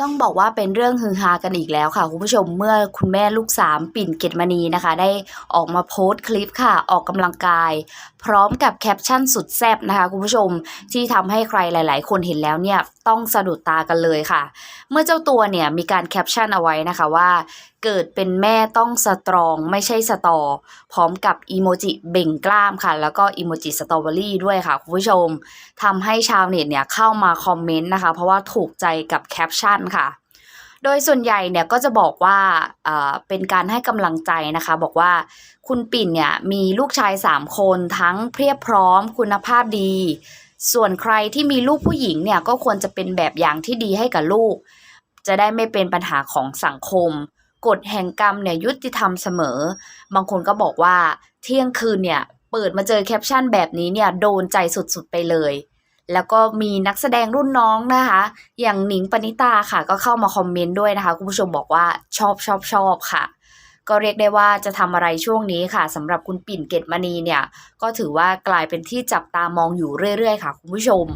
ต้องบอกว่าเป็นเรื่องฮือฮากันอีกแล้วค่ะคุณผู้ชมเมื่อคุณแม่ลูกสามปิ่นเกตมณีนะคะ ได้ออกมาโพสต์คลิปค่ะ ออกกำลังกาย พร้อมกับแคปชั่นสุดแซ่บนะคะคุณผู้ชมที่ทำให้ใครหลาย ๆ คนเห็นแล้วเนี่ยต้องสะดุดตากันเลยค่ะ เมื่อเจ้าตัวเนี่ยมีการแคปชั่นเอาไว้นะคะว่าเกิดเป็นแม่ต้องสตรองไม่ใช่สตอ พร้อมกับอีโมจิเบ่งกล้ามค่ะ แล้วก็อีโมจิสตรอเบอรี่ด้วยค่ะ คุณผู้ชมทำให้ชาวเน็ตเนี่ยเข้ามาคอมเมนต์นะคะ เพราะว่าถูกใจกับแคปชั่นค่ะ โดยส่วนใหญ่เนี่ยก็จะบอกว่าเป็นการให้กำลังใจนะคะ บอกว่าคุณปิ่นเนี่ยมีลูกชาย 3 คนทั้งเพียบพร้อมคุณภาพดี ส่วนใครที่มีลูกผู้หญิงเนี่ยก็ควรจะเป็นแบบอย่างที่ดีให้กับลูก จะได้ไม่เป็นปัญหาของสังคม กฎแห่งกรรมเนี่ยยุติธรรมเสมอ บางคนก็บอกว่าเที่ยงคืนเนี่ยเปิดมาเจอแคปชั่นแบบนี้เนี่ยโดนใจสุดๆไปเลย แล้วก็มีนักแสดงรุ่นน้องนะคะ อย่างหนิงปณิตาค่ะ ก็เข้ามาคอมเมนต์ด้วยนะคะคุณผู้ชมบอกว่าชอบชอบชอบค่ะ ก็เรียกได้ว่าจะทำอะไรช่วงนี้ค่ะสำหรับคุณปิ่นเกตมณีเนี่ย ก็ถือว่ากลายเป็นที่จับตามองอยู่เรื่อยๆ ค่ะ คุณผู้ชม